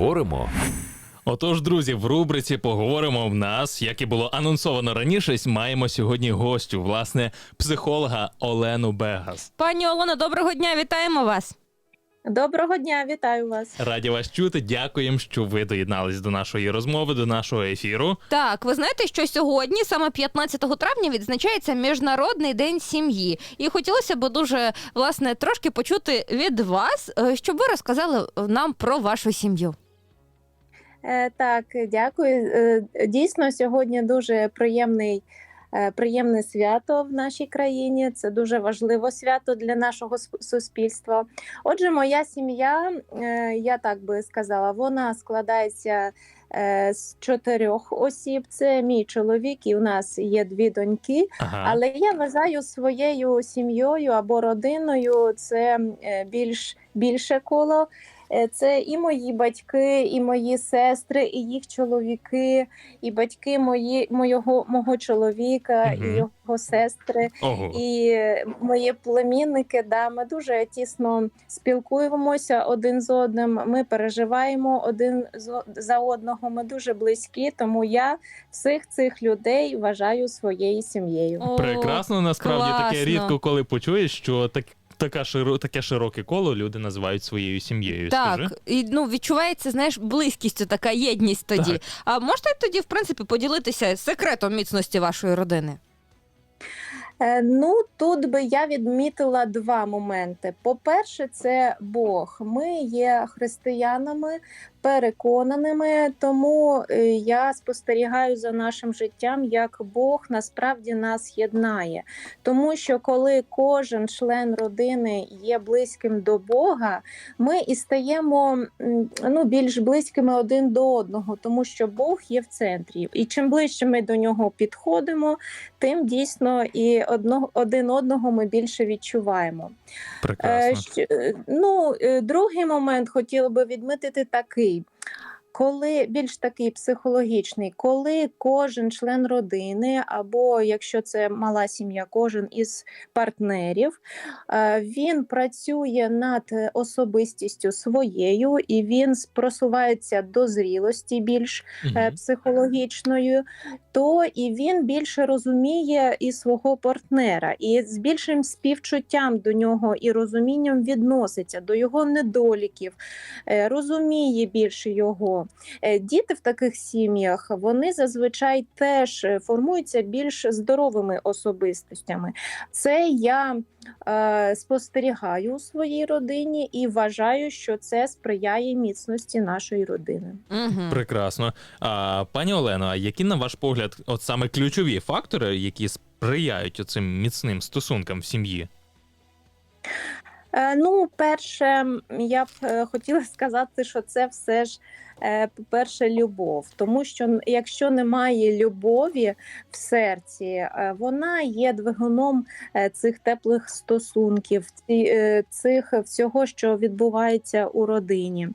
поговоримо. Отож, друзі, в рубриці поговоримо в нас, як і було анонсовано раніше. Маємо сьогодні гостю, власне, психолога Олену Бегас. Пані Олено, доброго дня, вітаємо вас. Доброго дня, вітаю вас. Раді вас чути. Дякуємо, що ви доєднались до нашої розмови, до нашого ефіру. Так, ви знаєте, що сьогодні, саме 15 травня, відзначається Міжнародний день сім'ї. І хотілося б дуже власне трошки почути від вас, е, щоб ви розказали нам про вашу сім'ю. Е, так, дякую. Е, дійсно, сьогодні дуже приємний. е, Приємне свято в нашій країні. Це дуже важливе свято для нашого суспільства. Отже, моя сім'я, я так би сказала, вона складається з чотирьох осіб. Це мій чоловік, і у нас є дві доньки. Ага. Але я вважаю своєю сім'єю або родиною це більш більше коло. Е, Це і мої батьки, і мої сестри, і їх чоловіки, і батьки мої, моєго, мого чоловіка, Мгм. і його сестри, Ого. і мої племінники. Да, ми дуже тісно спілкуємося один з одним. Ми переживаємо один з- за одного. Ми дуже близькі, тому я всіх цих людей вважаю своєю сім'єю. О, Прекрасно, насправді таке рідко, коли почуєш, що так. Така широ, таке широке коло люди називають своєю сім'єю. Скажи. Так, і ну відчувається, знаєш, близькістю, така єдність тоді. Так. А можете тоді, в принципі, поділитися секретом міцності вашої родини? Е, Ну тут би я відмітила два моменти. По-перше, це Бог. Ми є християнами, переконаними, тому е, я спостерігаю за нашим життям, як Бог насправді нас єднає. Тому що коли кожен член родини є близьким до Бога, ми і стаємо ну, більш близькими один до одного, тому що Бог є в центрі. І чим ближче ми до нього підходимо, тим дійсно і одного один одного ми більше відчуваємо. Е, Прекрасно. щ- е, ну, е, другий момент хотіла би відмітити такий. Коли більш такий психологічний, коли кожен член родини, або якщо це мала сім'я, кожен із партнерів, е, він працює над особистістю своєю і він просувається до зрілості більш е, психологічною, то і він більше розуміє і свого партнера, і з більшим співчуттям до нього і розумінням відноситься до його недоліків, е, розуміє більше його. Е, Діти в таких сім'ях вони зазвичай теж е, формуються більш здоровими особистостями. Це я е, спостерігаю у своїй родині і вважаю, що це сприяє міцності нашої родини. Угу. Прекрасно. А, пані Олено, а які на ваш погляд, от саме ключові фактори, які сприяють оцим міцним стосункам в сім'ї? Е, Ну, перше, я б хотіла сказати, що це все ж, по-перше, любов. Тому що якщо немає любові в серці, е, вона є двигуном е, цих теплих стосунків, е, цих всього, що відбувається у родині.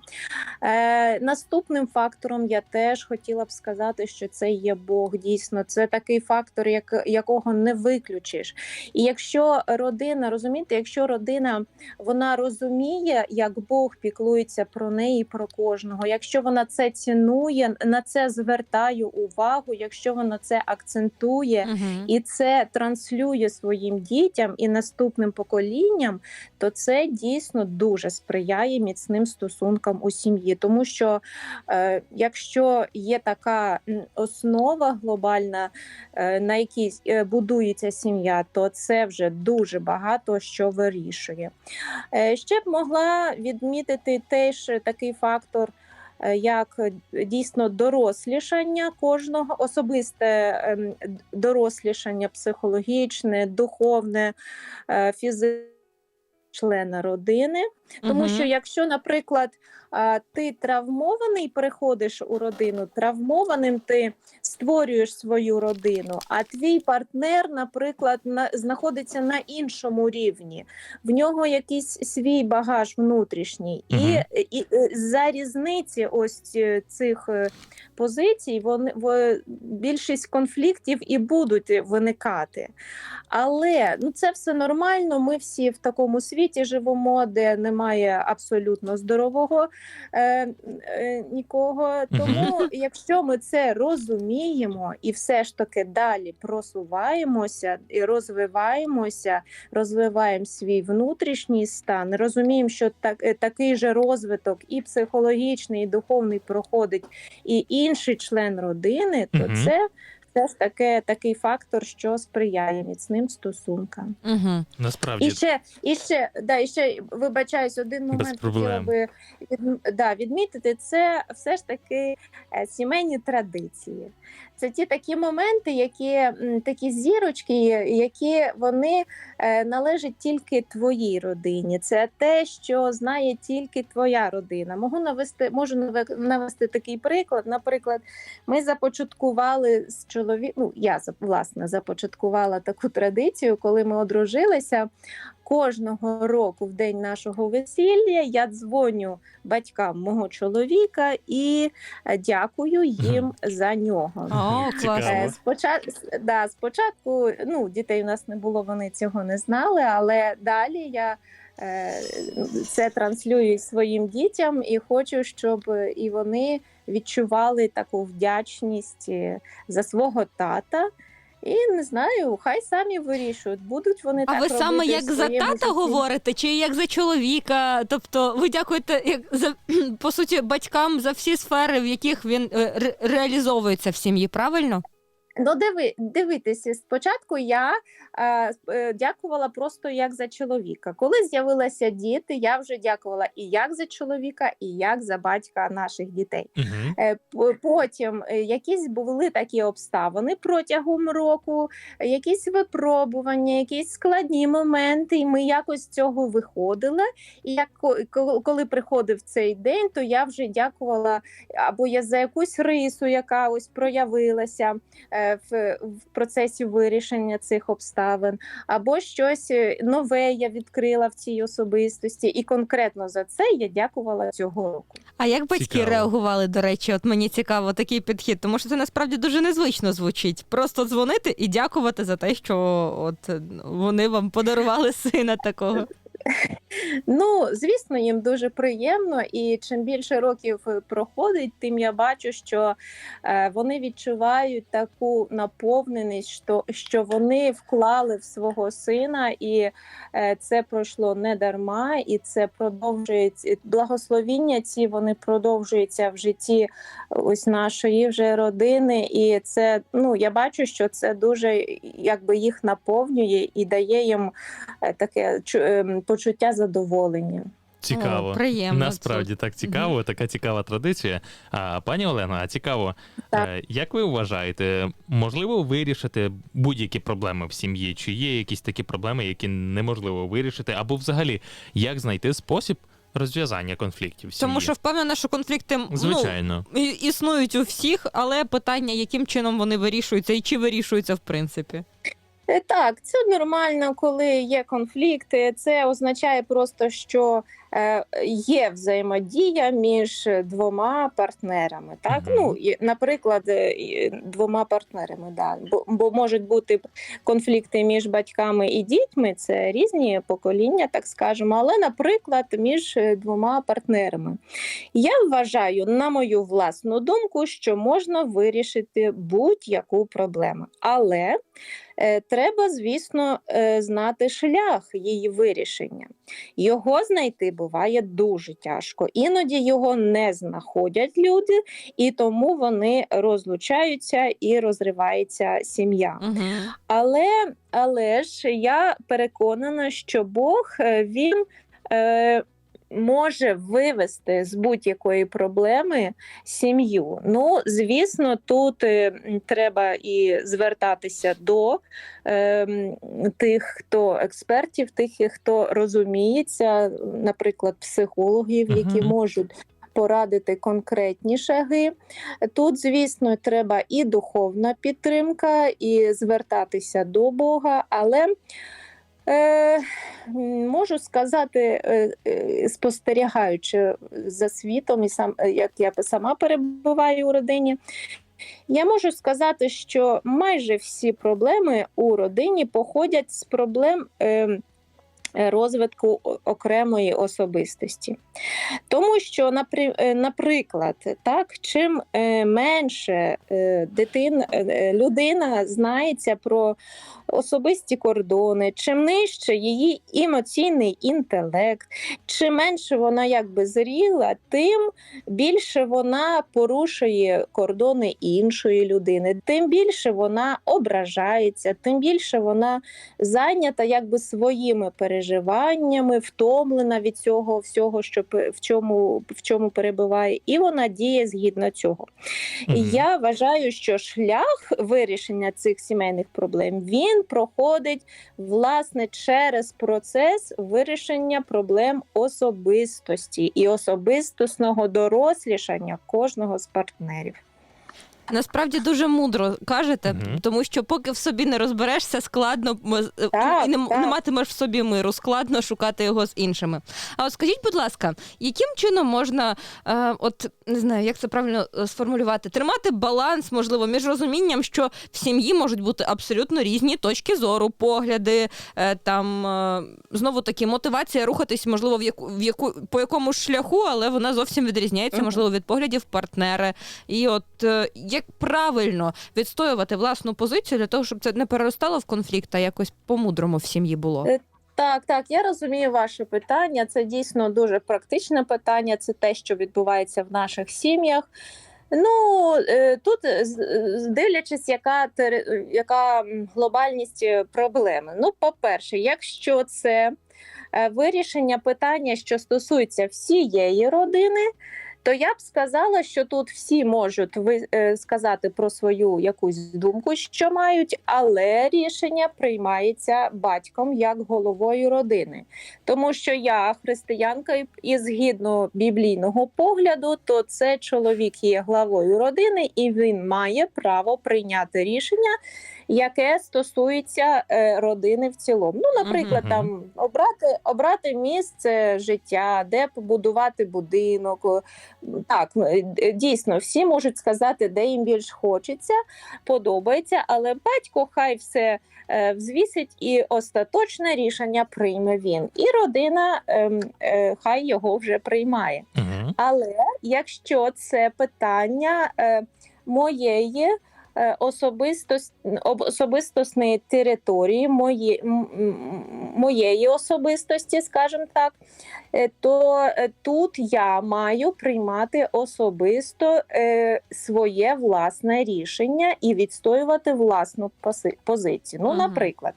Е, Наступним фактором я теж хотіла б сказати, що це є Бог. Дійсно, це такий фактор, як, якого не виключиш. І якщо родина, розумієте, якщо родина вона розуміє, як Бог піклується про неї, про кожного. Якщо вона це цінує, на це звертає увагу, якщо вона це акцентує Угу. і це транслює своїм дітям і наступним поколінням, то це дійсно дуже сприяє міцним стосункам у сім'ї. Тому що е, якщо є така основа глобальна, е, на якій е, будується сім'я, то це вже дуже багато що вирішує. Е, Ще б могла відмітити теж такий фактор. Е, Як е, дійсно дорослішання кожного, особисте ем, дорослішання психологічне, духовне, е, фізичне члена родини. Тому Мгм. що якщо, наприклад, ти травмований, приходиш у родину, травмованим ти створюєш свою родину, а твій партнер, наприклад, на, знаходиться на іншому рівні, в нього якийсь свій багаж внутрішній, і, і, е, за різниці ось е, цих е, позицій, вони в більшість конфліктів і будуть виникати. Але ну це все нормально. Ми всі в такому світі живемо, де не немає абсолютно здорового е, е, нікого. Тому, якщо ми це розуміємо і все ж таки далі просуваємося і розвиваємося, розвиваємо свій внутрішній стан, розуміємо, що так, е, такий же розвиток і психологічний, і духовний проходить і інший член родини, то це все ж такий фактор, що сприяє міцним стосункам. Ну, Насправді І ще, і ще, да, і ще вибачаюсь, один момент хотіла би від, да, відмітити. Це все ж таки е, сімейні традиції. Це ті такі моменти, які такі зірочки, які вони е, належать тільки твоїй родині. Це те, що знає тільки твоя родина. Можу навести, можу наве- навести такий приклад. Наприклад, ми започаткували з чоловіком, ну я власне започаткувала таку традицію, коли ми одружилися. Кожного року в день нашого весілля я дзвоню батькам мого чоловіка і е, дякую їм за нього. О. Е, Спочатку, да, спочатку ну, дітей у нас не було, вони цього не знали, але далі я це транслюю своїм дітям і хочу, щоб і вони відчували таку вдячність е, за свого тата. І не знаю, хай самі вирішують, будуть вони А так ви саме як за тата житті. говорите, чи як за чоловіка? Тобто ви дякуєте як за по суті батькам за всі сфери, в яких він е, ре- реалізовується в сім'ї, правильно? Ну, диви, дивитися, спочатку я е, е, дякувала просто як за чоловіка. Коли з'явилися діти, я вже дякувала і як за чоловіка, і як за батька наших дітей. Е, Потім е, якісь були такі обставини протягом року, е, якісь випробування, якісь складні моменти, і ми якось з цього виходили. І як ко- ко- коли приходив цей день, то я вже дякувала або я за якусь рису, яка ось проявилася е, в, в процесі вирішення цих обставин, або щось е, нове я відкрила в цій особистості, і конкретно за це я дякувала цього року. А як батьки Цікаво. реагували, до речі, от мені цікаво такий підхід, тому що це насправді дуже незвично звучить. Просто дзвонити і дякувати за те, що от е, вони вам подарували сина такого. Ну, звісно, їм дуже приємно, і чим більше років е, проходить, тим я бачу, що е, вони відчувають таку наповненість, що, що вони вклали в свого сина, і е, це пройшло не дарма, і це продовжується благословіння. Ці вони продовжуються в житті ось нашої вже родини. І це ну я бачу, що це дуже якби їх наповнює і дає їм таке чу- ем, почуття задоволення. Цікаво. О, приємно. Насправді так цікаво, така цікава традиція. А пані Олена, а цікаво, Так. е, як ви вважаєте, можливо вирішити будь-які проблеми в сім'ї? Чи є якісь такі проблеми, які неможливо вирішити, або взагалі як знайти спосіб розв'язання конфліктів в сім'ї? Тому що впевнена, що конфлікти ну, звичайно. і- існують у всіх, але питання, яким чином вони вирішуються і чи вирішуються в принципі. Е, Так, це нормально, коли є конфлікти. Це означає просто, що є взаємодія між двома партнерами. Так, ну і, наприклад, е, двома партнерами. Да. Бо, бо можуть бути конфлікти між батьками і дітьми, це різні покоління, так скажемо. Але, наприклад, між е, двома партнерами. Я вважаю, на мою власну думку, що можна вирішити будь-яку проблему. Але е, треба, звісно, е, знати шлях її вирішення. Його знайти буває дуже тяжко. Іноді його не знаходять люди, і тому вони розлучаються і розривається сім'я. Угу. Але, але ж я переконана, що Бог е, він е, може вивести з будь-якої проблеми сім'ю. Ну, звісно, тут е, треба і звертатися до е, тих, хто експертів, тих, хто розуміється, наприклад, психологів, які Мгм. можуть. Порадити конкретні шаги. Тут, звісно, треба і духовна підтримка, і звертатися до Бога, але е, можу сказати, е, е, спостерігаючи за світом, і сам е, як я сама перебуваю у родині. Я можу сказати, що майже всі проблеми у родині походять з проблем е, розвитку окремої особистості. Тому що, наприклад, так, чим менше дитин, людина знається про особисті кордони, чим нижче її емоційний інтелект, чим менше вона якби зріла, тим більше вона порушує кордони іншої людини, тим більше вона ображається, тим більше вона зайнята якби своїми переживаннями, втомлена від цього всього, що в чому, в чому перебуває, і вона діє згідно цього. І Мгм. я вважаю, що шлях вирішення цих сімейних проблем він проходить власне через процес вирішення проблем особистості і особистісного дорослішання кожного з партнерів. Насправді дуже мудро кажете, Мгм. тому що поки в собі не розберешся, складно е, Так, і не, так. не матимеш в собі миру, складно шукати його з іншими. А от скажіть, будь ласка, яким чином можна, е, от не знаю, як це правильно е, сформулювати, тримати баланс, можливо, між розумінням, що в сім'ї можуть бути абсолютно різні точки зору, погляди, е, там е, знову таки мотивація рухатись, можливо, в яку в яку по якомусь шляху, але вона зовсім відрізняється, Мгм. можливо, від поглядів партнера. І от е, як правильно відстоювати власну позицію для того, щоб це не переростало в конфлікт, а якось по-мудрому в сім'ї було. Е, Так, так, я розумію ваше питання. Це дійсно дуже практичне питання. Це те, що відбувається в наших сім'ях. Ну е, тут е, дивлячись, яка яка глобальність проблеми. Ну, по-перше, якщо це вирішення питання, що стосується всієї родини. То я б сказала, що тут всі можуть ви е, сказати про свою якусь думку, що мають, але рішення приймається батьком як головою родини. Тому що я християнка, і- згідно біблійного погляду, то це чоловік є главою родини, і він має право прийняти рішення, яке стосується е, родини в цілому. Ну, наприклад, Мгм. там обрати, обрати місце життя, де побудувати будинок. Так, е, дійсно, всі можуть сказати, де їм більш хочеться, подобається, але батько хай все е, взвісить і остаточне рішення прийме він. І родина ем, е, хай його вже приймає. Мгм. Але якщо це питання е, моєї е, особистос, особистосної території, мої, моєї особистості, скажімо так, е, то е, тут я маю приймати особисто е, своє власне рішення і відстоювати власну позицію. Ну, наприклад,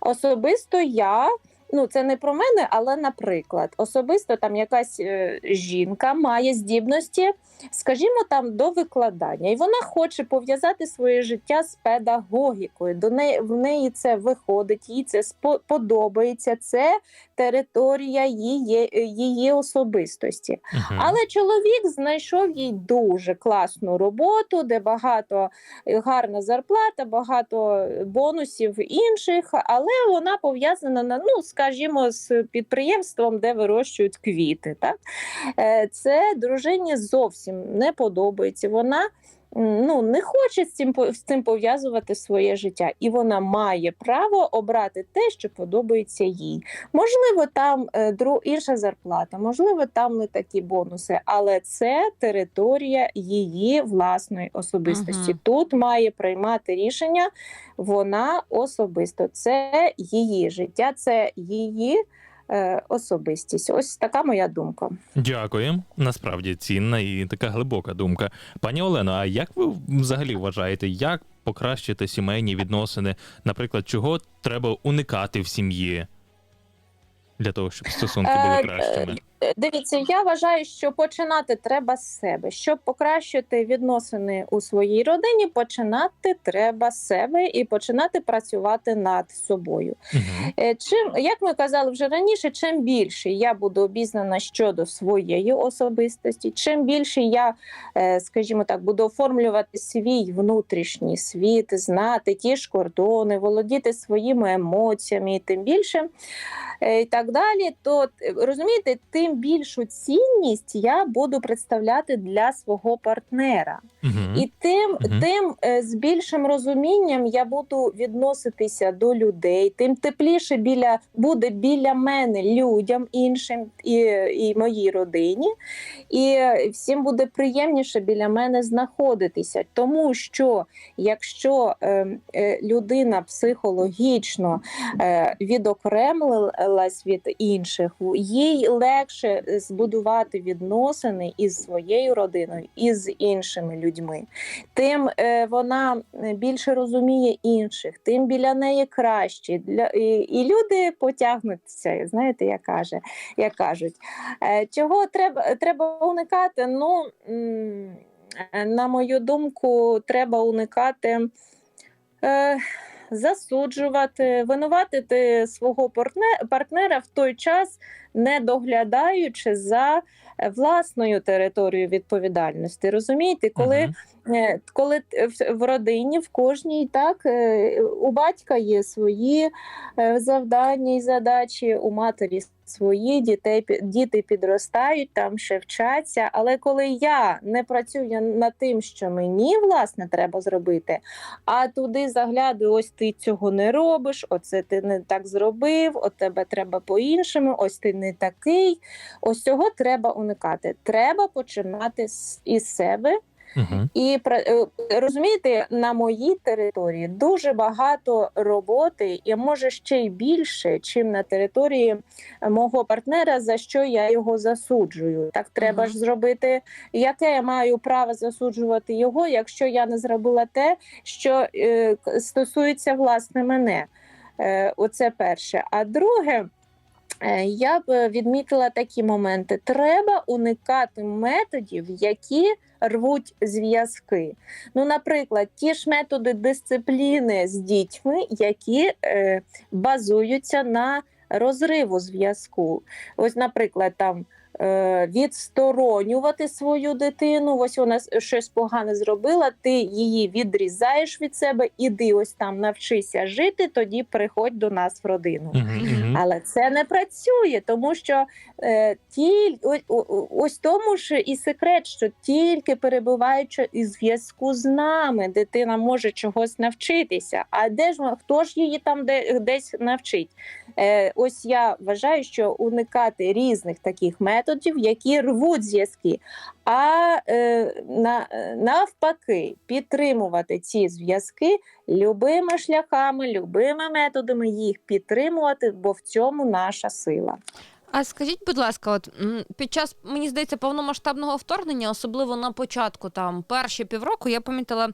особисто я. Ну, це не про мене, але, наприклад, особисто там якась е, жінка має здібності, скажімо, там до викладання, і вона хоче пов'язати своє життя з педагогікою. До неї в неї це виходить, їй це спо- подобається. Це територія її, її особистості. Мгм. Але чоловік знайшов їй дуже класну роботу, де багато е, гарна зарплата, багато бонусів інших, але вона пов'язана на ну, скажімо, з підприємством, де вирощують квіти. Так? Е, Це дружині зовсім не подобається. Вона ну, не хоче з цим з цим пов'язувати своє життя, і вона має право обрати те, що подобається їй. Можливо, там е, дру, інша зарплата, можливо, там не такі бонуси, але це територія її власної особистості. Мгм. Тут має приймати рішення вона особисто. Це її життя, це її особистість. Ось така моя думка. Дякую. Насправді цінна і така глибока думка. Пані Олено, а як ви взагалі вважаєте, як покращити сімейні відносини? Наприклад, чого треба уникати в сім'ї для того, щоб стосунки були Е, кращими? Дивіться, я вважаю, що починати треба з себе. Щоб покращити відносини у своїй родині, починати треба з себе і починати працювати над собою. Е, Чим як ми казали вже раніше, чим більше я буду обізнана щодо своєї особистості, чим більше я, е, скажімо так, буду оформлювати свій внутрішній світ, знати ті ж кордони, володіти своїми емоціями, і тим більше е, і так далі, то розумієте, тим тим більшу цінність я буду представляти для свого партнера. Мгм. І тим, Мгм. тим е, з більшим розумінням я буду відноситися до людей, тим тепліше біля буде біля мене людям іншим і, і моїй родині, і всім буде приємніше біля мене знаходитися. Тому що якщо е, е, людина психологічно е, відокремилась від інших, їй легше збудувати відносини із своєю родиною і з іншими людьми. Тим е, вона більше розуміє інших, тим біля неї краще. Для і, люди потягнуться. Знаєте, як каже, як кажуть, Е, чого треба треба уникати? Ну е, на мою думку, треба уникати. Е, Засуджувати, винуватити свого партнера в той час, не доглядаючи за е, власною територією відповідальності. Розумієте, коли uh -huh. коли в- родині в кожній так е, у батька є свої е, завдання і задачі, у матері свої дітей діти підростають, там ще вчаться. Але коли я не працюю над тим, що мені власне треба зробити, а туди заглядаю, ось ти цього не робиш, оце ти не так зробив, от тебе треба по-іншому, ось ти не такий. Ось цього треба уникати. Треба починати з- із себе. І е, розумієте, на моїй території дуже багато роботи, і може ще й більше, чим на території мого партнера, за що я його засуджую. Так треба ж зробити. Яке я маю право засуджувати його, якщо я не зробила те, що е, стосується власне мене? Е, оце перше. А друге. Е, Я б е, відмітила такі моменти. Треба уникати методів, які рвуть зв'язки. Ну, наприклад, ті ж методи дисципліни з дітьми, які е, базуються на розриву зв'язку. Ось, наприклад, там. Е, Відсторонювати свою дитину, ось вона щось погане зробила. Ти її відрізаєш від себе, іди ось там навчися жити, тоді приходь до нас в родину. Але це не працює, тому що е, тіль, о- о- ось тому ж і секрет, що тільки перебуваючи і зв'язку з нами, дитина може чогось навчитися. А де ж хто ж її там де, десь навчить? Е, ось я вважаю, що уникати різних таких методів, які рвуть зв'язки, а е, на, е, навпаки, підтримувати ці зв'язки любими шляхами, любими методами їх підтримувати, бо в цьому наша сила. А скажіть, будь ласка, от м, під час мені здається повномасштабного вторгнення, особливо на початку, там перші півроку, я помітила е,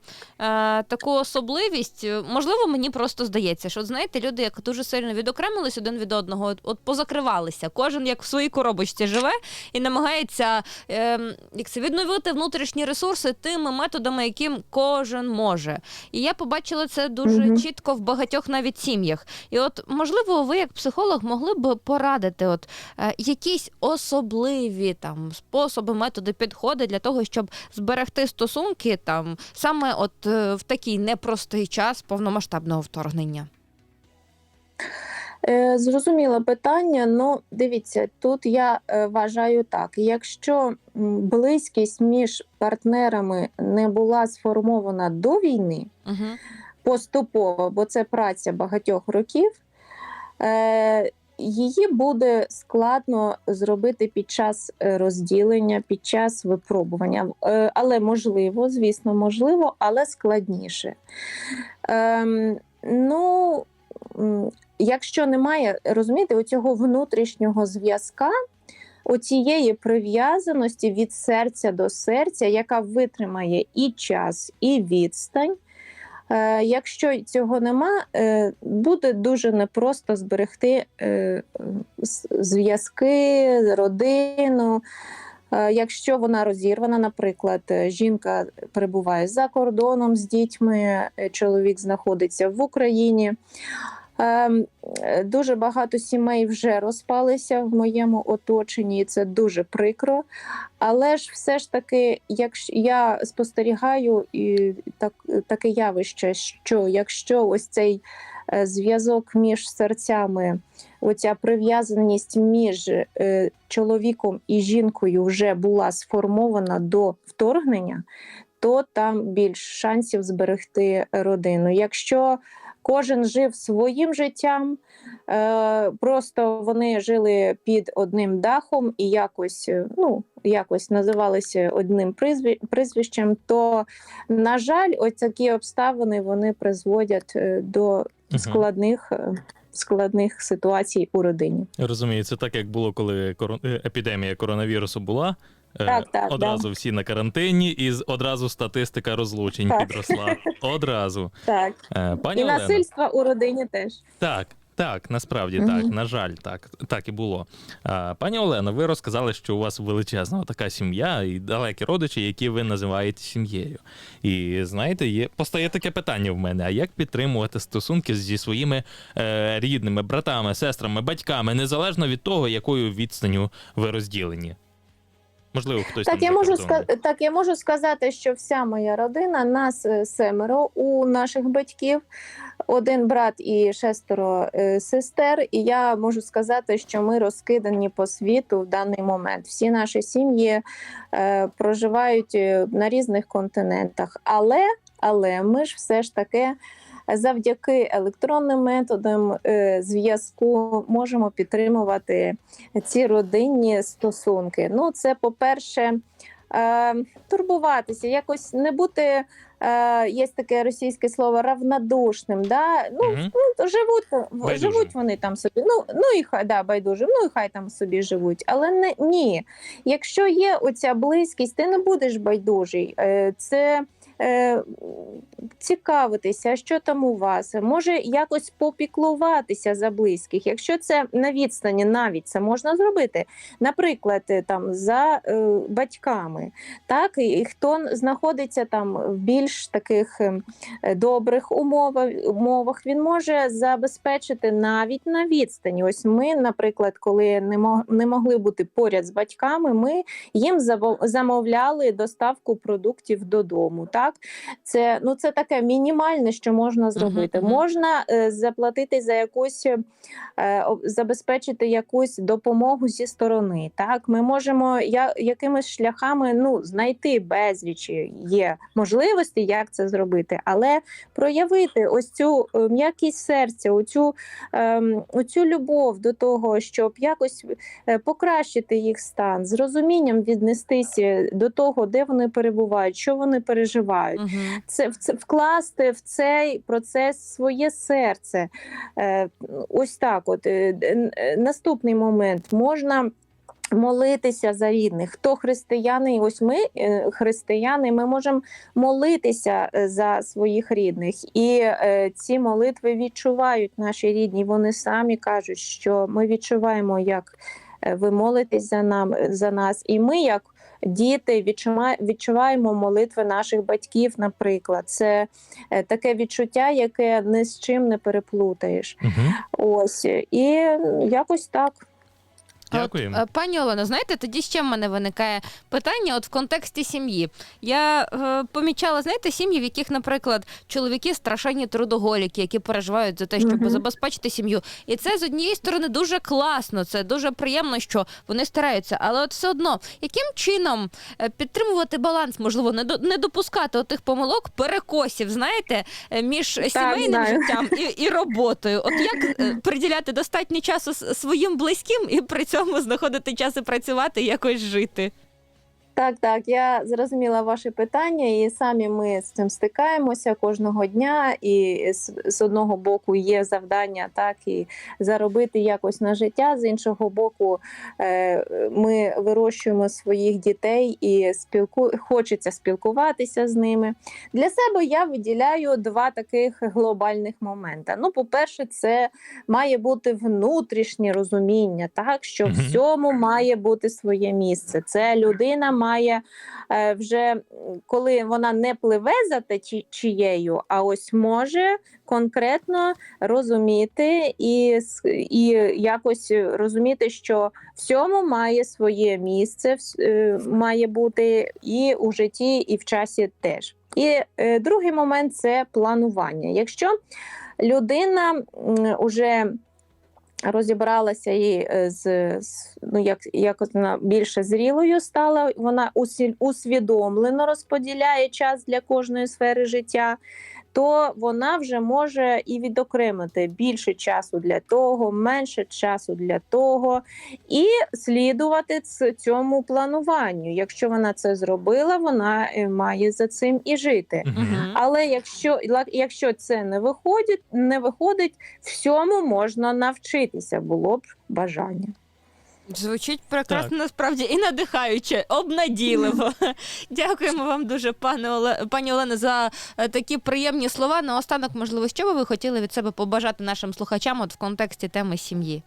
таку особливість. е, Можливо, мені просто здається, що от, знаєте, люди, як дуже сильно відокремились один від одного, от, от позакривалися. Кожен як в своїй коробочці живе і намагається е, як це відновити внутрішні ресурси тими методами, яким кожен може. І я побачила це дуже Мгм. чітко в багатьох навіть сім'ях. І от, можливо, ви, як психолог, могли б порадити, от якісь особливі там способи, методи, підходи для того, щоб зберегти стосунки там саме от е, в такий непростий час повномасштабного вторгнення. Е, Зрозуміло питання. Ну, дивіться, тут я е, вважаю так: якщо близькість між партнерами не була сформована до війни, Угу. поступово, бо це праця багатьох років, е, її буде складно зробити під час е, розділення, під час випробування. Е, але можливо, звісно, можливо, але складніше. Ем, ну, якщо немає, розумієте, оцього внутрішнього зв'язка. Оцієї прив'язаності від серця до серця, яка витримає і час, і відстань, Якщо цього нема, е, буде дуже непросто зберегти е, зв'язки, родину. Е, Якщо вона розірвана, наприклад, е, жінка перебуває за кордоном з дітьми, е, чоловік знаходиться в Україні. Ем, е, Дуже багато сімей вже розпалися в моєму оточенні, і це дуже прикро. Але ж все ж таки, якщо я спостерігаю і так, таке явище, що якщо ось цей е, зв'язок між серцями оця прив'язаність між е, чоловіком і жінкою вже була сформована до вторгнення, то там більш шансів зберегти родину. Якщо кожен жив своїм життям, е, просто вони жили під одним дахом і якось, е, ну, якось називалися одним прізвищем, то, на жаль, ось такі обставини вони призводять е, до складних, складних ситуацій у родині. Розумію, це так, як було, коли епідемія коронавірусу була. Е, Так, так, одразу всі на карантині, і одразу статистика розлучень Так. підросла. Одразу. Так, Е, Пані і Олено, насильства у родині теж. Так, так, насправді Мгм. так. На жаль, так, так і було. А, пані Олено, ви розказали, що у вас величезна така сім'я і далекі родичі, які ви називаєте сім'єю. І знаєте, є постає таке питання в мене: а як підтримувати стосунки зі своїми е, рідними, братами, сестрами, батьками, незалежно від того, якою відстанню ви розділені? Можливо, хтось Так я можу кордоном. ска- так, я можу сказати, що вся моя родина, нас е, семеро у наших батьків, один брат і шестеро е, сестер. І я можу сказати, що ми розкидані по світу в даний момент. Всі наші сім'ї е, проживають е, на різних континентах, але, але ми ж все ж таки. Завдяки електронним методам е, зв'язку можемо підтримувати ці родинні стосунки. Ну, це, по-перше, е, турбуватися, якось не бути. Е, є таке російське слово равнодушним. Да? Ну, Мгм. ну, живуть, Байдужим. живуть вони там собі. Ну, ну і хай да, байдужим, ну і хай там собі живуть. Але не ні. Якщо є оця близькість, ти не будеш байдужий. Це цікавитися, що там у вас, може якось попіклуватися за близьких. Якщо це на відстані, навіть це можна зробити. Наприклад, е, там за е, батьками, так і хто знаходиться там в більш таких е, добрих умовах, умовах, він може забезпечити навіть на відстані. Ось ми, наприклад, коли не могли бути поряд з батьками, ми їм замовляли доставку продуктів додому. Так, це ну це таке мінімальне, що можна зробити. мгм. Можна е, заплатити за якусь е, забезпечити якусь допомогу зі сторони. Так, ми можемо я, якимись шляхами ну знайти безліч є можливості, як це зробити, але проявити ось цю е, м'якість серця, оцю, ем, оцю любов до того, щоб якось е, покращити їх стан, з розумінням віднестися до того, де вони перебувають, що вони переживають. Мгм. Це, в це вкласти в цей процес своє серце. Е, ось так. От Е, е, наступний момент можна. Молитися за рідних, хто християни, ось ми е, християни, ми можемо молитися е, за своїх рідних, і е, ці молитви відчувають наші рідні. Вони самі кажуть, що ми відчуваємо, як е, ви молитесь за нам за нас, і ми, як діти, відчуваємо молитви наших батьків. Наприклад, це е, таке відчуття, яке ні з чим не переплутаєш. Угу. Ось і якось так. Дякую. От, е, пані Олено, знаєте, тоді ще в мене виникає питання от в контексті сім'ї. Я е, помічала, знаєте, сім'ї, в яких, наприклад, чоловіки страшенні трудоголіки, які переживають за те, щоб Мгм. забезпечити сім'ю. І це з однієї сторони дуже класно, це дуже приємно, що вони стараються. Але от все одно, яким чином е, підтримувати баланс, можливо, не до не допускати отих помилок, перекосів, знаєте, е, між сімейним знаю. життям і, і роботою. От як е, приділяти достатньо часу своїм близьким і при цьому знаходити час і працювати, і якось жити? Так, так, я зрозуміла ваше питання, і самі ми з цим стикаємося кожного дня. І з, з одного боку є завдання, так і заробити якось на життя. З іншого боку, е, ми вирощуємо своїх дітей і спілку... хочеться спілкуватися з ними. Для себе я виділяю два таких глобальних моменти. Ну, по-перше, це має бути внутрішнє розуміння, так що всьому має бути своє місце. Це людина має е, вже коли вона не пливе за течією, а ось може конкретно розуміти і, і якось розуміти, що всьому має своє місце, е, має бути і у житті, і в часі теж. І е, другий момент це планування. Якщо людина м, уже розібралася і е, з, ну як, як вона більше зрілою стала. Вона усвідомлено розподіляє час для кожної сфери життя. То вона вже може і відокремити більше часу для того, менше часу для того, і слідувати цьому плануванню. Якщо вона це зробила, вона е, має за цим і жити. Мгм. Але якщо, якщо це не виходить, не виходить, всьому можна навчитися, було б бажання. Звучить прекрасно, насправді і надихаюче, обнадійливо. Дякуємо вам дуже, пане Оле... пані Олено, за е, такі приємні слова. Наостанок, можливо, що би ви хотіли від себе побажати нашим слухачам от в контексті теми сім'ї?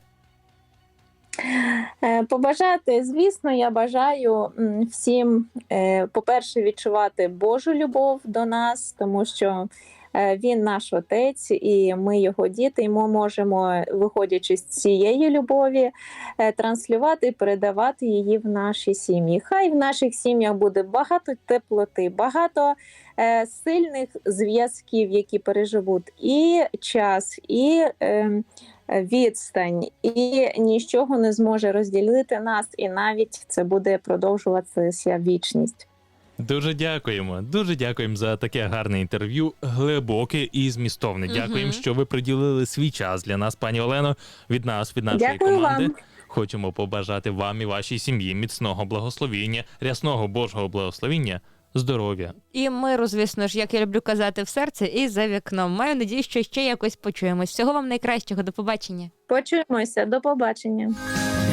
Е, Побажати, звісно, я бажаю м, всім, е, по-перше, відчувати Божу любов до нас, тому що він наш отець, і ми його діти, і ми можемо, виходячи з цієї любові, е, транслювати і передавати її в наші сім'ї. Хай в наших сім'ях буде багато теплоти, багато е, сильних зв'язків, які переживуть і час, і. Е, відстань, і нічого не зможе розділити нас, і навіть це буде продовжуватися вічність. Дуже дякуємо. Дуже дякуємо за таке гарне інтерв'ю, глибоке і змістовне. Дякуємо, що ви приділили свій час для нас, пані Олено. Від нас, від нашої Дякую команди. вам. Хочемо побажати вам і вашій сім'ї міцного благословіння, рясного Божого благословіння, здоров'я. І миру, звісно ж, як я люблю казати, в серці і за вікном. Маю надію, що ще якось почуємось. Всього вам найкращого. До побачення. Почуємося, до побачення.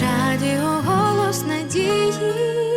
Радіо голос надії.